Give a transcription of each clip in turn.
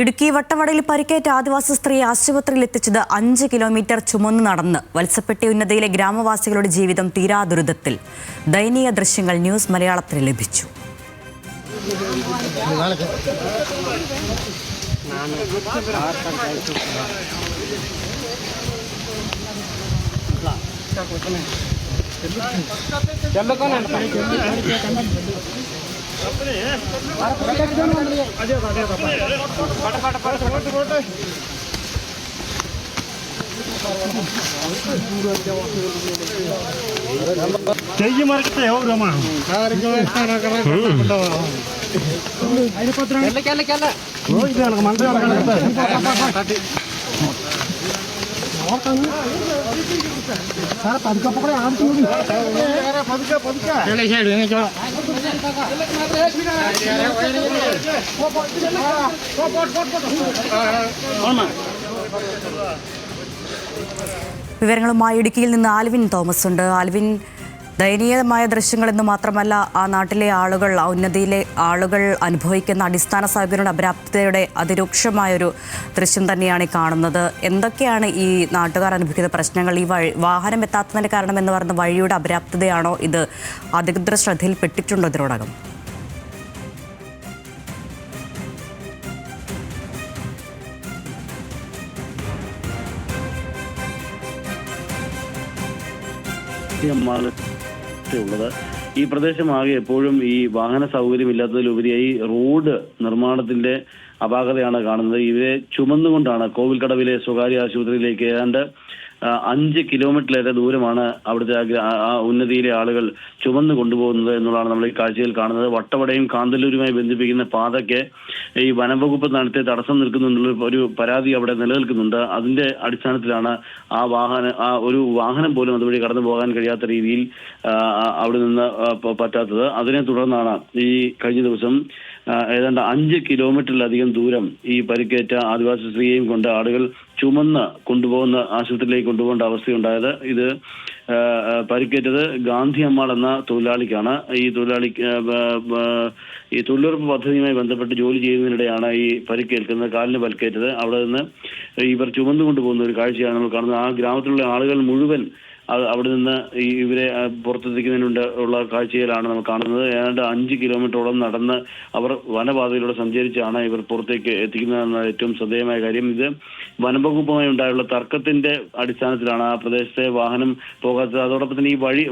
ഇടുക്കി വട്ടവടയിൽ പരിക്കേറ്റ ആദിവാസി സ്ത്രീയെ ആശുപത്രിയിൽ എത്തിച്ചത് അഞ്ച് കിലോമീറ്റർ ചുമന്ന് നടന്ന് വത്സപ്പെട്ടി ഉന്നതയിലെ ഗ്രാമവാസികളുടെ ജീവിതം തീരാ ദുരിതത്തിൽ. ദയനീയ ദൃശ്യങ്ങൾ ന്യൂസ് മലയാളത്തിൽ ലഭിച്ചു. చెయ్యి మరకితే ఎవరమ్మా ఇది మనకు మంత్రి വിവരങ്ങളുമായി ഇടുക്കിയിൽ നിന്ന് ആൽവിൻ തോമസ് ഉണ്ട്. ആൽവിൻ ദയനീയമായ ദൃശ്യങ്ങൾ എന്ന് മാത്രമല്ല ആ നാട്ടിലെ ആളുകൾ ആ ഉന്നതിയിലെ ആളുകൾ അനുഭവിക്കുന്ന അടിസ്ഥാന സൗകര്യങ്ങളുടെ അപര്യാപ്തതയുടെ അതിരൂക്ഷമായൊരു ദൃശ്യം തന്നെയാണ് ഈ കാണുന്നത്. എന്തൊക്കെയാണ് ഈ നാട്ടുകാർ അനുഭവിക്കുന്ന പ്രശ്നങ്ങൾ? ഈ വഴി വാഹനം എത്താത്തതിന്റെ കാരണം എന്ന് പറയുന്ന വഴിയുടെ അപര്യാപ്തതയാണോ ഇത്? അധികൃതർ ശ്രദ്ധയിൽപ്പെട്ടിട്ടുണ്ടോ ഇതിനോടകം? അമ്മാണ് ഉള്ളത്. ഈ പ്രദേശമാകെ എപ്പോഴും ഈ വാഹന സൗകര്യമില്ലാത്തതിലുപരിയായി റോഡ് നിർമ്മാണത്തിന്റെ അപാകതയാണ് കാണുന്നത്. ഇവരെ ചുമന്നുകൊണ്ടാണ് കോവിൽക്കടവിലെ സ്വകാര്യ ആശുപത്രിയിലേക്ക് ഏതാണ്ട് അഞ്ച് കിലോമീറ്ററിലേറെ ദൂരമാണ് അവിടുത്തെ ആ ഉന്നതിയിലെ ആളുകൾ ചുമന്നു കൊണ്ടുപോകുന്നത് എന്നുള്ളതാണ് നമ്മൾ ഈ കാഴ്ചയിൽ കാണുന്നത്. വട്ടവടയും കാന്തല്ലൂരുമായി ബന്ധിപ്പിക്കുന്ന പാതയ്ക്ക് ഈ വനംവകുപ്പ് നടത്തിയ തടസ്സം നിൽക്കുന്നുള്ള ഒരു പരാതി അവിടെ നിലനിൽക്കുന്നുണ്ട്. അതിന്റെ അടിസ്ഥാനത്തിലാണ് ആ വാഹന ആ ഒരു വാഹനം പോലും അതുവഴി കടന്നു പോകാൻ കഴിയാത്ത രീതിയിൽ അവിടെ നിന്ന് പറ്റാത്തത്. അതിനെ തുടർന്നാണ് ഈ കഴിഞ്ഞ ദിവസം ഏതാണ്ട് അഞ്ച് കിലോമീറ്ററിലധികം ദൂരം ഈ പരിക്കേറ്റ ആദിവാസി സ്ത്രീയെയും കൊണ്ട് ആളുകൾ ചുമന്ന് കൊണ്ടുപോകുന്ന ആശുപത്രിയിലേക്ക് കൊണ്ടുപോകേണ്ട അവസ്ഥയുണ്ടായത്. ഇത് പരിക്കേറ്റത് ഗാന്ധി അമ്മാൾ എന്ന തൊഴിലാളിക്കാണ്. ഈ തൊഴിലാളി ഈ തൊഴിലുറപ്പ് പദ്ധതിയുമായി ബന്ധപ്പെട്ട് ജോലി ചെയ്യുന്നതിനിടെയാണ് ഈ പരിക്കേൽക്കുന്നത് കാലിന് പരിക്കേറ്റത്. അവിടെ നിന്ന് ഇവർ ചുമന്നുകൊണ്ടുപോകുന്ന ഒരു കാഴ്ചയാണ് നമ്മൾ കാണുന്നത്. ആ ഗ്രാമത്തിലുള്ള ആളുകൾ മുഴുവൻ അവിടെ നിന്ന് ഇവരെ പുറത്തെത്തിക്കുന്നതിനുണ്ട് ഉള്ള കാഴ്ചയിലാണ് നമ്മൾ കാണുന്നത്. ഏതാണ്ട് അഞ്ച് കിലോമീറ്ററോളം നടന്ന് അവർ വനപാതയിലൂടെ സഞ്ചരിച്ചാണ് ഇവർ പുറത്തേക്ക് എത്തിക്കുന്നതെന്ന ഏറ്റവും ശ്രദ്ധേയമായ കാര്യം. ഇത് വനംവകുപ്പുമായി ഉണ്ടായുള്ള തർക്കത്തിന്റെ അടിസ്ഥാനത്തിലാണ് ആ പ്രദേശത്തെ വാഹനം പോകാത്തത്. അതോടൊപ്പം തന്നെ ഈ വഴി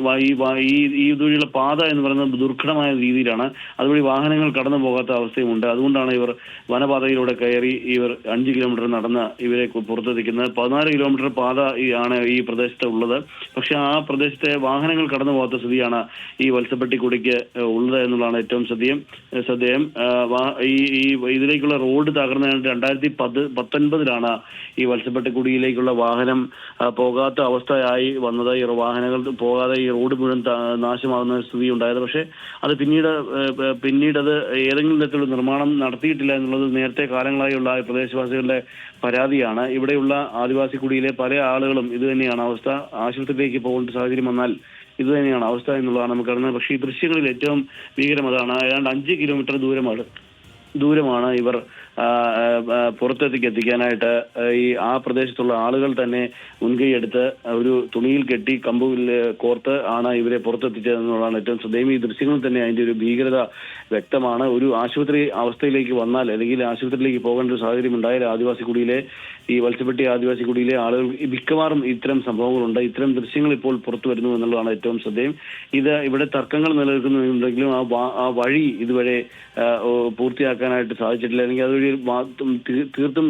ഈ ഈ ഇതുവഴിയുള്ള പാത എന്ന് പറയുന്നത് ദുർഘടമായ രീതിയിലാണ്. അതുവഴി വാഹനങ്ങൾ കടന്നു പോകാത്ത അവസ്ഥയുമുണ്ട്. അതുകൊണ്ടാണ് ഇവർ വനപാതയിലൂടെ കയറി ഇവർ അഞ്ച് കിലോമീറ്റർ നടന്ന് ഇവരെ പുറത്തെത്തിക്കുന്നത്. പതിനാല് കിലോമീറ്റർ പാത ആണ് ഈ പ്രദേശത്ത് ഉള്ളത്. പക്ഷെ ആ പ്രദേശത്തെ വാഹനങ്ങൾ കടന്നു പോകാത്ത സ്ഥിതിയാണ് ഈ വത്സപ്പെട്ടിക്കുടിക്ക് കുടിക്ക് ഉള്ളത് എന്നുള്ളതാണ് ഏറ്റവും ശ്രദ്ധേയം ശ്രദ്ധേയം ഈ ഇതിലേക്കുള്ള റോഡ് തകർന്ന രണ്ടായിരത്തി പത് പത്തൊൻപതിലാണ് ഈ വത്സപ്പെട്ടിക്കുടിയിലേക്കുള്ള വാഹനം പോകാത്ത അവസ്ഥയായി വന്നത്. ഈ വാഹനങ്ങൾ പോകാതെ ഈ റോഡ് മുഴുവൻ നാശമാകുന്ന സ്ഥിതി ഉണ്ടായത്. പക്ഷേ അത് പിന്നീട് പിന്നീട് അത് ഏതെങ്കിലും തരത്തിലുള്ള നിർമ്മാണം നടത്തിയിട്ടില്ല എന്നുള്ളത് നേരത്തെ കാലങ്ങളായുള്ള പ്രദേശവാസികളുടെ പരാതിയാണ്. ഇവിടെയുള്ള ആദിവാസി കുടിയിലെ പല ആളുകളും ഇത് തന്നെയാണ് അവസ്ഥ ആശുപത്രിയിലേക്ക് പോകേണ്ട സാഹചര്യം വന്നാൽ ഇത് തന്നെയാണ് അവസ്ഥ എന്നുള്ളതാണ് നമുക്ക് അറിയുന്നത്. പക്ഷേ ഈ ദൃശ്യങ്ങളിൽ ഏറ്റവും ഭീകരം അതാണ് ഏതാണ്ട് അഞ്ച് കിലോമീറ്റർ ദൂരമാണ് ദൂരമാണ് ഇവർ പുറത്തേക്ക് എത്തിക്കാനായിട്ട് ഈ ആ പ്രദേശത്തുള്ള ആളുകൾ തന്നെ മുൻകൈ ഒരു തുണിയിൽ കെട്ടി കമ്പുവിൽ കോർത്ത് ആണ് ഇവരെ പുറത്തെത്തിച്ചതെന്നുള്ളതാണ് ഏറ്റവും ശ്രദ്ധേയം. ഈ ദൃശ്യങ്ങളിൽ തന്നെ അതിന്റെ ഒരു ഭീകരത വ്യക്തമാണ്. ഒരു ആശുപത്രി അവസ്ഥയിലേക്ക് വന്നാൽ അല്ലെങ്കിൽ ആശുപത്രിയിലേക്ക് പോകേണ്ട ഒരു സാഹചര്യം ഉണ്ടായാൽ ആദിവാസി കുടിയിലെ ഈ വത്സപ്പെട്ടി ആദിവാസി കുടിയിലെ ആളുകൾ മിക്കവാറും ഇത്തരം സംഭവങ്ങളുണ്ട്. ഇത്തരം ദൃശ്യങ്ങൾ ഇപ്പോൾ പുറത്തു വരുന്നു എന്നുള്ളതാണ് ഏറ്റവും ശ്രദ്ധേയം. ഇത് ഇവിടെ തർക്കങ്ങൾ നിലനിൽക്കുന്നുണ്ടെങ്കിലും ആ വഴി ഇതുവരെ ആ, ഓ, പൂർത്തിയാക്കാനായിട്ട് സാധിച്ചിട്ടില്ല. അല്ലെങ്കിൽ അതൊരു തീർത്തും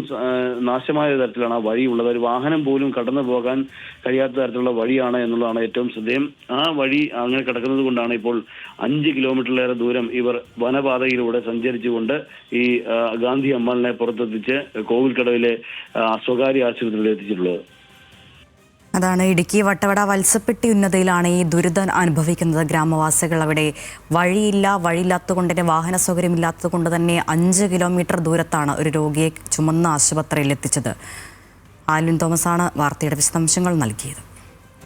നാശമായ തരത്തിലാണ് ആ വഴി ഉള്ളത്. ഒരു വാഹനം പോലും കടന്നു പോകാൻ കഴിയാത്ത തരത്തിലുള്ള വഴിയാണ് എന്നുള്ളതാണ് ഏറ്റവും ശ്രദ്ധേയം. ആ വഴി അങ്ങനെ കിടക്കുന്നത് കൊണ്ടാണ് ഇപ്പോൾ അഞ്ച് കിലോമീറ്ററിലേറെ ദൂരം ഇവർ വനപാതയിലൂടെ സഞ്ചരിച്ചുകൊണ്ട് ഈ ഗാന്ധി അമ്മാളിനെ പുറത്തെത്തിച്ച് കോവിൽ കടവിലെ സ്വകാര്യ ആശുപത്രിയിൽ എത്തിച്ചിട്ടുള്ളത് അതാണ് ഇടുക്കി വട്ടവട വത്സപ്പെട്ടി ഉന്നതയിലാണ് ഈ ദുരിതം അനുഭവിക്കുന്നത്. ഗ്രാമവാസികൾ അവിടെ വഴിയില്ല വഴിയില്ലാത്തതുകൊണ്ട് തന്നെ വാഹന സൗകര്യമില്ലാത്തത് കൊണ്ട് തന്നെ അഞ്ച് കിലോമീറ്റർ ദൂരത്താണ് ഒരു രോഗിയെ ചുമന്ന ആശുപത്രിയിൽ എത്തിച്ചത്. ആലിൻ തോമസാണ് വാർത്തയുടെ വിശദാംശങ്ങൾ നൽകിയത്.